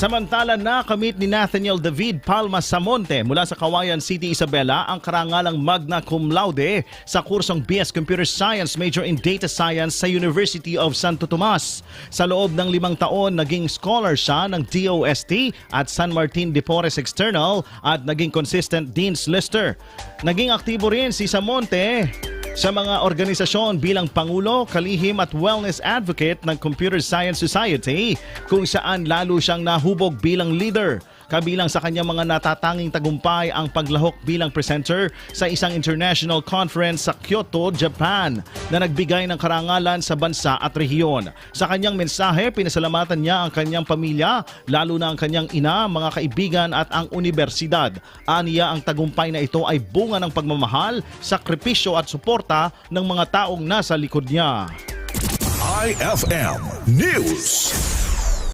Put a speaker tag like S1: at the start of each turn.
S1: Samantala nakamit ni Nathaniel David Palma Samonte mula sa Kawayan City, Isabela ang karangalang magna cum laude sa kursong BS Computer Science major in Data Science sa University of Santo Tomas. Sa loob ng limang taon, naging scholar siya ng DOST at San Martin de Porres External at naging consistent Dean's Lister. Naging aktibo rin si Samonte sa mga organisasyon bilang Pangulo, Kalihim at Wellness Advocate ng Computer Science Society kung saan lalo siyang nahubog bilang leader. Kabilang sa kanyang mga natatanging tagumpay ang paglahok bilang presenter sa isang international conference sa Kyoto, Japan na nagbigay ng karangalan sa bansa at rehiyon. Sa kanyang mensahe, pinasalamatan niya ang kanyang pamilya, lalo na ang kanyang ina, mga kaibigan at ang universidad. Aniya ang tagumpay na ito ay bunga ng pagmamahal, sakripisyo at suporta ng mga taong nasa likod niya.
S2: IFM News.